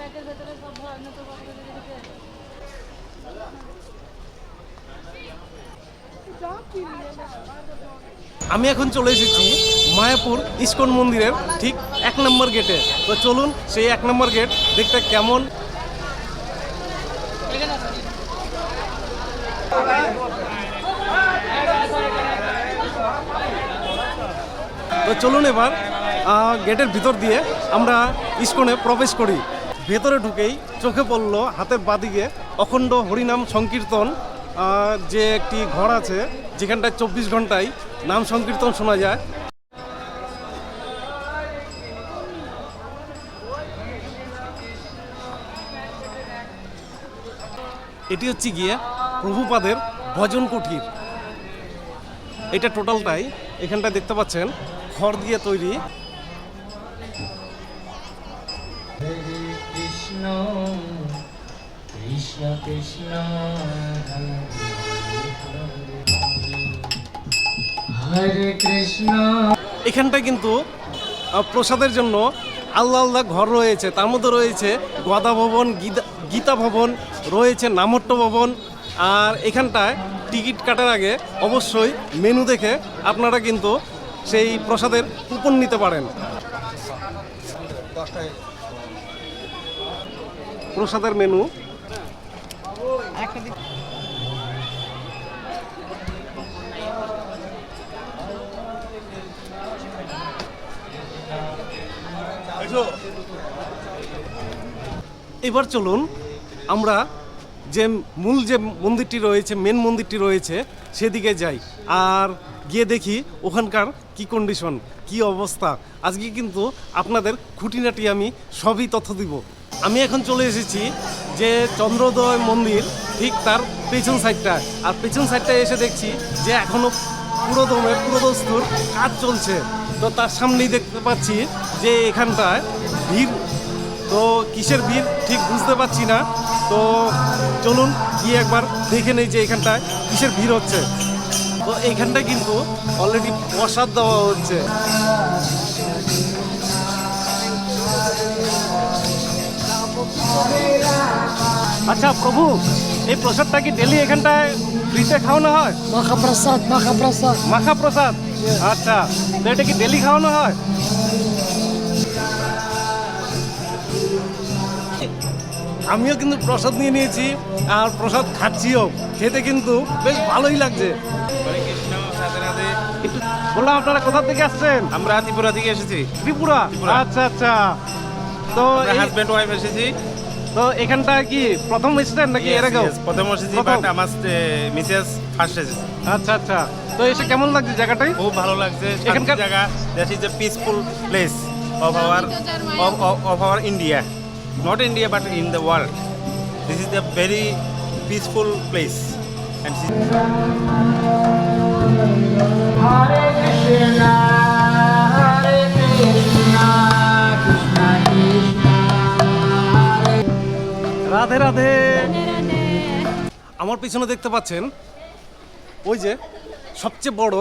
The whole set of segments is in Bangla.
ব্যাগের ভেতরে সব রেখে আমি এখন চলে এসেছি মায়াপুর ইস্কন মন্দিরের ঠিক এক নম্বর গেটে। তো চলুন সেই এক নম্বর গেট দেখতে কেমন। তো চলুন এবার গেটের ভিতর দিয়ে আমরা ইস্কনে প্রবেশ করি। ভেতরে ঢুকেই চোখে পড়ল হাতের বাদিকে অখণ্ড হরিনাম সংকীর্তন যে একটি ঘর আছে, যেখানটায় চব্বিশ ঘন্টায় নাম সংকীর্তন শোনা যায়। এটি হচ্ছে গিয়ে প্রভুপাদের ভজন কুঠির এটা টোটালটাই এখানটা দেখতে পাচ্ছেন খড় দিয়ে তৈরি। কৃষ্ণ কৃষ্ণ কৃষ্ণ হরে হরে হরে কৃষ্ণ এখানটায় কিন্তু প্রসাদের জন্য আলাদা আলাদা ঘর রয়েছে তার মধ্যে রয়েছে গদা ভবন গীতা গীতা ভবন রয়েছে নামট্য ভবন। আর এখানটায় টিকিট কাটার আগে অবশ্যই মেনু দেখে আপনারা কিন্তু সেই প্রসাদের কুপন নিতে পারেন। প্রসাদের মেনু। এবার চলুন, আমরা যে মূল যে মন্দিরটি রয়েছে মেন মন্দিরটি রয়েছে, সেদিকে যাই। আর গিয়ে দেখি ওখানকার কি কন্ডিশন কি অবস্থা। আজকে কিন্তু আপনাদের খুঁটিনাটি আমি সবই তথ্য দিব। আমি এখন চলে এসেছি যে চন্দ্রোদয় মন্দির, ঠিক তার পেছন সাইডটা আর পেছন সাইডটায় এসে দেখছি যে এখনও পুরো দমে, পুরো দস্তুর কাজ চলছে। তো তার সামনেই দেখতে পাচ্ছি যে এখানটায় ভিড়। তো কিসের ভিড় ঠিক বুঝতে পারছি না। তো চলুন গিয়ে একবার দেখে নেই যে এখানটায় কিসের ভিড় হচ্ছে। তো এইখানটায় কিন্তু অলরেডি প্রসাদ দেওয়া হচ্ছে। আচ্ছা প্রভু এই প্রসাদটা কি ডেলি এখানটায় ফ্রিতে খাওয়ানো হয়? মহাপ্রসাদ মহাপ্রসাদ মাখা প্রসাদ মাখা প্রসাদ আচ্ছা তো এটা কি ডেলি খাওয়ানো হয়? আমিও কিন্তু প্রসাদ নিয়ে নিয়েছি আর প্রসাদ খাচ্ছিও। খেতে কিন্তু বেশ ভালোই লাগছে। বললাম আপনারা কোথা থেকে আসছেন? আমরা ত্রিপুরা থেকে এসেছি। ত্রিপুরা। আচ্ছা আচ্ছা। তো হাজব্যান্ড ওয়াইফ এসেছি। তো এখানটা কি প্রথম এসেছেন নাকি এর আগেও? প্রথম এসেছি বাট আমার মিসেস ফার্স্ট এসেছি। আচ্ছা আচ্ছা। তো এসে কেমন লাগছে জায়গাটাই? খুব ভালো লাগছে এখানকার- জায়গা that is a peaceful place of our of our India not India but in the world this is the very peaceful place Hare Krishna Radhe Radhe. আমার পিছনে দেখতে পাচ্ছেন ওই যে সবচেয়ে বড়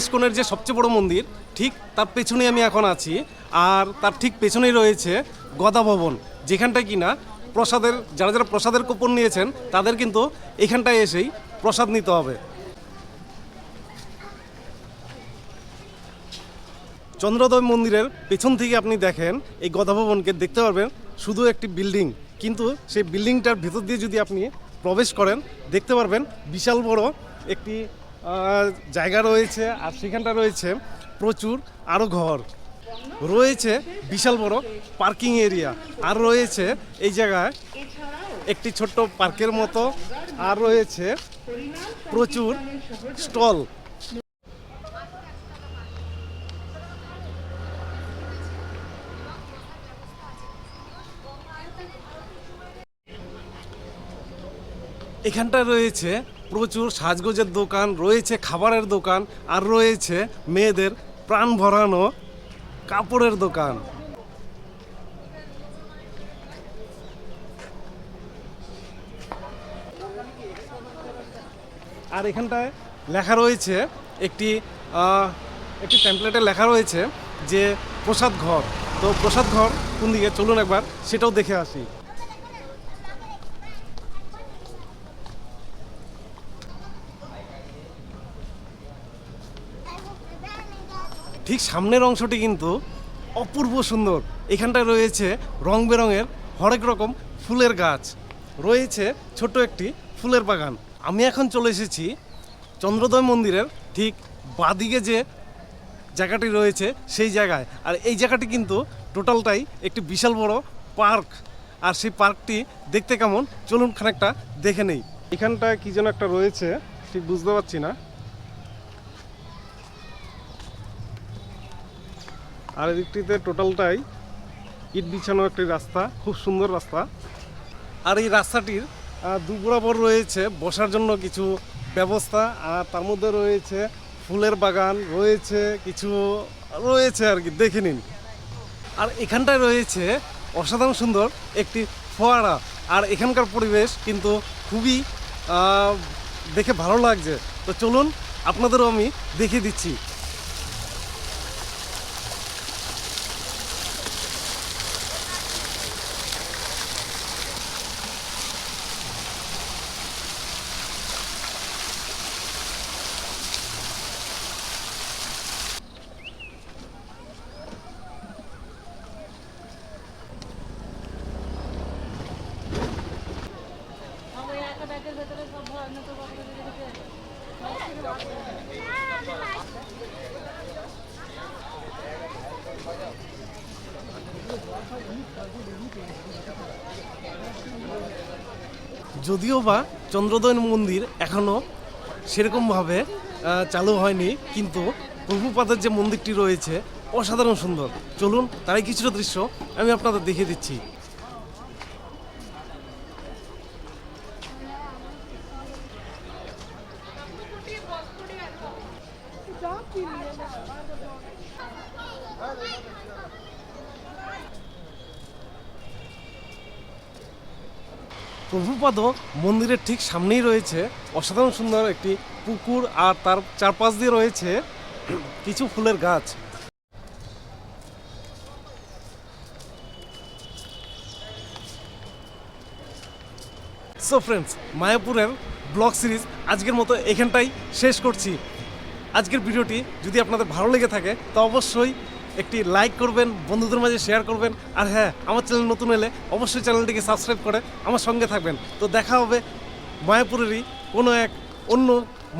ইস্কনের যে সবচেয়ে বড় মন্দির ঠিক তার পেছনে আমি এখন আছি। আর তার ঠিক পেছনেই রয়েছে গদা ভবন যেখানটা কিনা প্রসাদের যারা যারা প্রসাদের কুপন নিয়েছেন তাদের কিন্তু এখানটায় এসেই প্রসাদ নিতে হবে। চন্দ্রোদয় মন্দিরের পেছন থেকে আপনি দেখেন এই গদা ভবনকে দেখতে পারবেন শুধু একটি বিল্ডিং। কিন্তু সেই বিল্ডিংটার ভিতর দিয়ে যদি আপনি প্রবেশ করেন, দেখতে পারবেন বিশাল বড় একটি জায়গা রয়েছে আর সেখানটা রয়েছে প্রচুর আরও ঘর। রয়েছে বিশাল বড় পার্কিং এরিয়া আর রয়েছে এই জায়গায় একটি ছোট্ট পার্কের মতো আর রয়েছে প্রচুর স্টল। এখানটা রয়েছে প্রচুর সাজগোজের দোকান, রয়েছে খাবারের দোকান আর রয়েছে মেয়েদের প্রাণ ভরানো কাপড়ের দোকান। আর এখানটায় লেখা রয়েছে একটি একটি ট্যাম্পলেটে লেখা রয়েছে যে প্রসাদ ঘর। তো প্রসাদ ঘর কোন দিকে? চলুন একবার সেটাও দেখে আসি। ঠিক সামনের অংশটি কিন্তু অপূর্ব সুন্দর। এখানটায় রয়েছে রং বেরঙের হরেক রকম ফুলের গাছ। রয়েছে ছোট একটি ফুলের বাগান। আমি এখন চলে এসেছি চন্দ্রোদয় মন্দিরের ঠিক বাদিকে যে জায়গাটি রয়েছে সেই জায়গায়। আর এই জায়গাটি কিন্তু টোটালটাই একটি বিশাল বড় পার্ক। আর সেই পার্কটি দেখতে কেমন? চলুন খানিকটা দেখে নেই। এখানটায় কী যেন একটা রয়েছে, ঠিক বুঝতে পারছি না। আর এদিকটিতে টোটালটাই ইট বিছানো একটি রাস্তা, খুব সুন্দর রাস্তা। আর এই রাস্তাটির দু বরাবর রয়েছে বসার জন্য কিছু ব্যবস্থা, আর তার মধ্যে রয়েছে ফুলের বাগান, রয়েছে কিছু, রয়েছে আর কি, দেখে নিন। আর এখানটায় রয়েছে অসাধারণ সুন্দর একটি ফোয়ারা। আর এখানকার পরিবেশ কিন্তু খুবই দেখে ভালো লাগছে। তো চলুন, আপনাদেরও আমি দেখিয়ে দিচ্ছি। যদিও বা চন্দ্রোদয় মন্দির এখনও সেরকমভাবে চালু হয়নি, কিন্তু প্রভুপাদের যে মন্দিরটি রয়েছে, অসাধারণ সুন্দর। চলুন, তারই কিছুটা দৃশ্য আমি আপনাদের দেখিয়ে দিচ্ছি। প্রভুপাদ মন্দিরের ঠিক সামনেই রয়েছে। অসাধারণ সুন্দর একটি পুকুর আর তার চারপাশ দিয়ে রয়েছে কিছু ফুলের গাছ। সো ফ্রেন্ডস মায়াপুরের ব্লগ সিরিজ আজকের মতো এখানটাই শেষ করছি। আজকের ভিডিওটি যদি আপনাদের ভালো লেগে থাকে, তো অবশ্যই একটি লাইক করবেন, বন্ধুদের মাঝে শেয়ার করবেন। আর হ্যাঁ আমার চ্যানেল নতুন এলে অবশ্যই চ্যানেলটিকে সাবস্ক্রাইব করে আমার সঙ্গে থাকবেন। তো দেখা হবে মায়াপুরেরই কোনো এক অন্য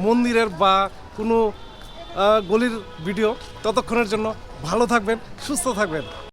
মন্দিরের বা কোনো গলির ভিডিও ততক্ষণের জন্য ভালো থাকবেন, সুস্থ থাকবেন।